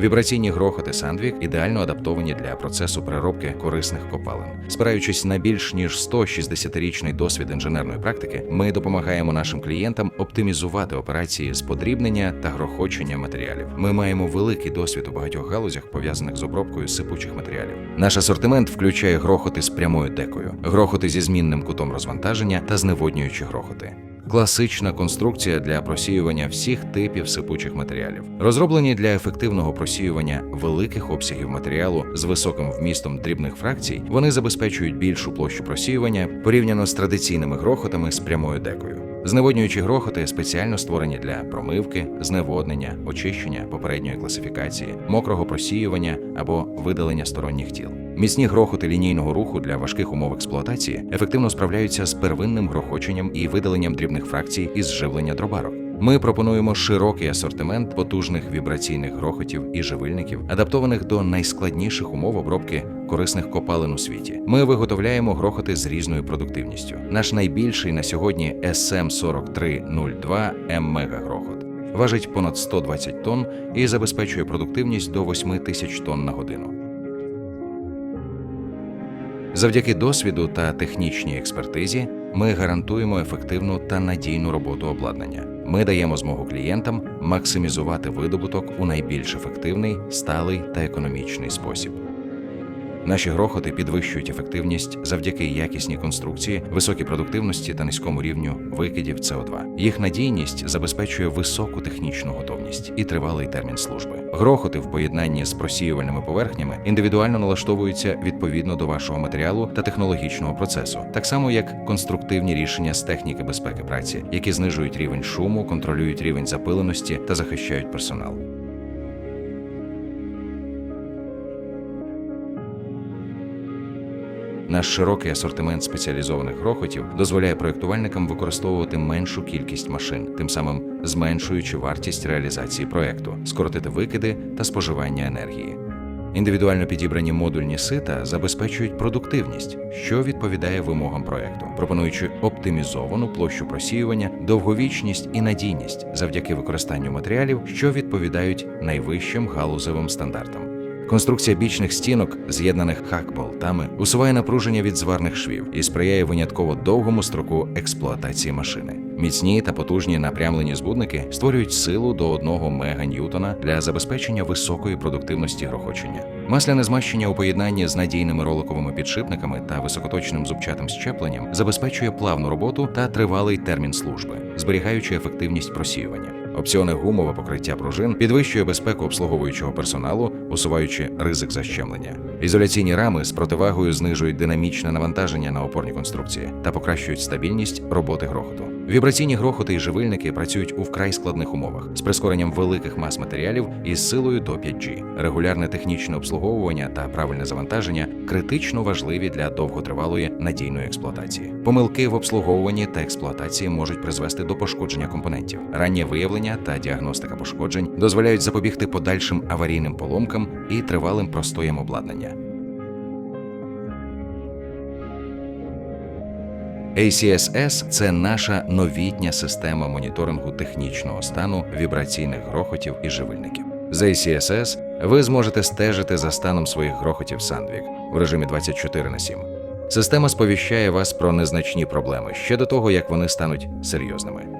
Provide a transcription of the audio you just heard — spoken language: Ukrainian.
Вібраційні грохоти Sandvik ідеально адаптовані для процесу переробки корисних копалин. Спираючись на більш ніж 160-річний досвід інженерної практики, ми допомагаємо нашим клієнтам оптимізувати операції з подрібнення та грохочення матеріалів. Ми маємо великий досвід у багатьох галузях, пов'язаних з обробкою сипучих матеріалів. Наш асортимент включає грохоти з прямою декою, грохоти зі змінним кутом розвантаження та зневоднюючі грохоти. Класична конструкція для просіювання всіх типів сипучих матеріалів, розроблені для ефективного просіювання великих обсягів матеріалу з високим вмістом дрібних фракцій, вони забезпечують більшу площу просіювання порівняно з традиційними грохотами з прямою декою. Зневоднюючі грохоти спеціально створені для промивки, зневоднення, очищення попередньої класифікації, мокрого просіювання або видалення сторонніх тіл. Міцні грохоти лінійного руху для важких умов експлуатації ефективно справляються з первинним грохоченням і видаленням дрібних фракцій із живлення дробарок. Ми пропонуємо широкий асортимент потужних вібраційних грохотів і живильників, адаптованих до найскладніших умов обробки корисних копалин у світі. Ми виготовляємо грохоти з різною продуктивністю. Наш найбільший на сьогодні SM4302 М мегагрохот важить понад 120 тонн і забезпечує продуктивність до 8 тисяч тонн на годину. Завдяки досвіду та технічній експертизі ми гарантуємо ефективну та надійну роботу обладнання. Ми даємо змогу клієнтам максимізувати видобуток у найбільш ефективний, сталий та економічний спосіб. Наші грохоти підвищують ефективність завдяки якісній конструкції, високій продуктивності та низькому рівню викидів СО2. Їх надійність забезпечує високу технічну готовність і тривалий термін служби. Грохоти в поєднанні з просіювальними поверхнями індивідуально налаштовуються відповідно до вашого матеріалу та технологічного процесу, так само як конструктивні рішення з техніки безпеки праці, які знижують рівень шуму, контролюють рівень запиленості та захищають персонал. Наш широкий асортимент спеціалізованих грохотів дозволяє проєктувальникам використовувати меншу кількість машин, тим самим зменшуючи вартість реалізації проєкту, скоротити викиди та споживання енергії. Індивідуально підібрані модульні сита забезпечують продуктивність, що відповідає вимогам проєкту, пропонуючи оптимізовану площу просіювання, довговічність і надійність завдяки використанню матеріалів, що відповідають найвищим галузевим стандартам. Конструкція бічних стінок, з'єднаних хак-болтами, усуває напруження від зварних швів і сприяє винятково довгому строку експлуатації машини. Міцні та потужні напрямлені збудники створюють силу до 1 меганьютона для забезпечення високої продуктивності грохочення. Масляне змащення у поєднанні з надійними роликовими підшипниками та високоточним зубчатим щепленням забезпечує плавну роботу та тривалий термін служби, зберігаючи ефективність просіювання. Опціоне гумове покриття пружин підвищує безпеку обслуговуючого персоналу, усуваючи ризик защемлення. Ізоляційні рами з противагою знижують динамічне навантаження на опорні конструкції та покращують стабільність роботи грохоту. Вібраційні грохоти і живильники працюють у вкрай складних умовах з прискоренням великих мас матеріалів із силою до 5G. Регулярне технічне обслуговування та правильне завантаження критично важливі для довготривалої надійної експлуатації. Помилки в обслуговуванні та експлуатації можуть призвести до пошкодження компонентів. Раннє виявлення та діагностика пошкоджень дозволяють запобігти подальшим аварійним поломкам і тривалим простоям обладнання. ACSS – це наша новітня система моніторингу технічного стану вібраційних грохотів і живильників. З ACSS ви зможете стежити за станом своїх грохотів Sandvik в режимі 24 на 7. Система сповіщає вас про незначні проблеми ще до того, як вони стануть серйозними.